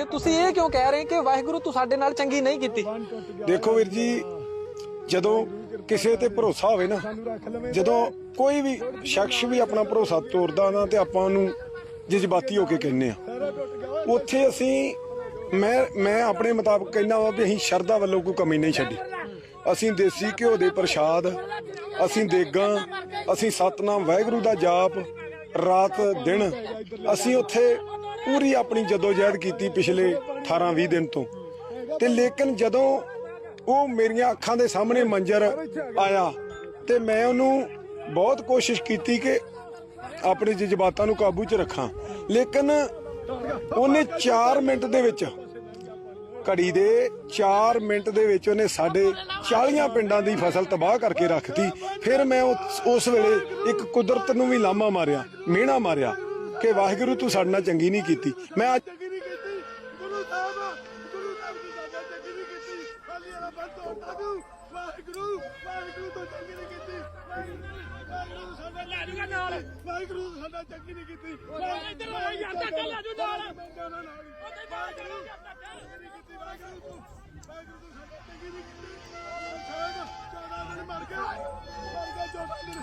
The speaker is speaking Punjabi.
ਤੇ ਤੁਸੀਂ ਇਹ ਕਿਉਂ ਕਹਿ ਰਹੇ ਕਿ ਵਾਹਿਗੁਰੂ ਤੂੰ ਸਾਡੇ ਨਾਲ ਚੰਗੀ ਨਹੀਂ ਕੀਤੀ? ਦੇਖੋ ਵੀਰ ਜੀ, ਜਦੋਂ ਕਿਸੇ ਤੇ ਭਰੋਸਾ ਹੋਵੇ ਨਾ, ਜਦੋਂ ਕੋਈ ਵੀ ਸ਼ਖਸ ਵੀ ਆਪਣਾ ਭਰੋਸਾ ਤੋੜਦਾ ਨਾ, ਤੇ ਆਪਾਂ ਉਹਨੂੰ ਜਜ਼ਬਾਤੀ ਹੋ ਕੇ ਕਹਿੰਨੇ ਆ ਉੱਥੇ ਅਸੀਂ, ਮੈਂ ਮੈਂ ਆਪਣੇ ਮੁਤਾਬਕ ਕਹਿੰਦਾ ਵਾ ਵੀ ਅਸੀਂ ਸ਼ਰਧਾ ਵੱਲੋਂ ਕੋਈ ਕਮੀ ਨਹੀਂ ਛੱਡੀ। ਅਸੀਂ ਦੇਸੀ ਘਿਓ ਦੇ ਪ੍ਰਸ਼ਾਦ, ਅਸੀਂ ਦੇਗਾ, ਅਸੀਂ ਸਤਨਾਮ ਵਾਹਿਗੁਰੂ ਦਾ ਜਾਪ, ਰਾਤ ਦਿਨ, ਅਸੀਂ ਉੱਥੇ ਪੂਰੀ ਆਪਣੀ ਜਦੋਜਹਿਦ ਕੀਤੀ ਪਿਛਲੇ 18 20 ਦਿਨ ਤੋਂ। ਤੇ ਲੇਕਿਨ ਜਦੋਂ ਉਹ ਮੇਰੀਆਂ ਅੱਖਾਂ ਦੇ ਸਾਹਮਣੇ ਮੰਜ਼ਰ ਆਇਆ ਤੇ ਮੈਂ ਉਹਨੂੰ ਬਹੁਤ ਕੋਸ਼ਿਸ਼ ਕੀਤੀ ਕਿ ਆਪਣੇ ਜਜ਼ਬਾਤਾਂ ਨੂੰ ਕਾਬੂ 'ਚ ਰੱਖਾਂ। ਲੇਕਿਨ ਉਹਨੇ 4 ਮਿੰਟ ਦੇ ਵਿੱਚ, ਘੜੀ ਦੇ 4 ਮਿੰਟ ਦੇ ਵਿੱਚ ਉਹਨੇ ਸਾਡੇ 40 ਪਿੰਡਾਂ ਦੀ ਫਸਲ ਤਬਾਹ ਕਰਕੇ ਰੱਖਤੀ। ਫਿਰ ਮੈਂ ਉਸ- ਵੇਲੇ ਇੱਕ ਕੁਦਰਤ ਨੂੰ ਵੀ ਲਾਮਾ ਮਾਰਿਆ ਮਿਹਣਾ ਮਾਰਿਆ। ਕਿ ਵਾਹਿਗੁਰੂ ਤੂੰ ਸਾਡੇ ਨਾਲ ਚੰਗੀ ਨਹੀਂ ਕੀਤੀ ਮੈਂ ਅੱਜ ਚੰਗੀ ਨਹੀਂ ਕੀਤੀ ਗੁਰੂ ਸਾਹਿਬ ਗੁਰੂ ਸਾਹਿਬ ਦੀ ਸਾਡਾ ਚੰਗੀ ਨਹੀਂ ਕੀਤੀ ਖਾਲੀ ਵਾਲਾ ਬੰਦ ਤੋੜਤਾ ਤੂੰ ਵਾਹਿਗੁਰੂ ਵਾਹਿਗੁਰੂ ਤੋਂ ਚੰਗੀ ਨਹੀਂ ਕੀਤੀ ਵਾਹਿਗੁਰੂ ਸਾਡਾ ਲੈ ਜੂਗਾ ਨਾਲ ਵਾਹਿਗੁਰੂ ਤੋਂ ਸਾਡਾ ਚੰਗੀ ਨਹੀਂ ਕੀਤੀ ਇੱਧਰ ਆ ਯਾਰ ਧੱਕਾ ਲੈ ਜੂ ਨਾਲ ਉਹਦੇ ਨਾਲ ਚੰਗੀ ਨਹੀਂ ਕੀਤੀ ਵਾਹਿਗੁਰੂ ਤੂੰ ਵਾਹਿਗੁਰੂ ਤੂੰ ਸਾਡਾ ਚੰਗੀ ਨਹੀਂ ਕੀਤੀ ਸਾਹਿਬ 14 ਦਿਨ ਮਰ ਗਏ ਮਰ ਗਏ 14 ਦਿਨ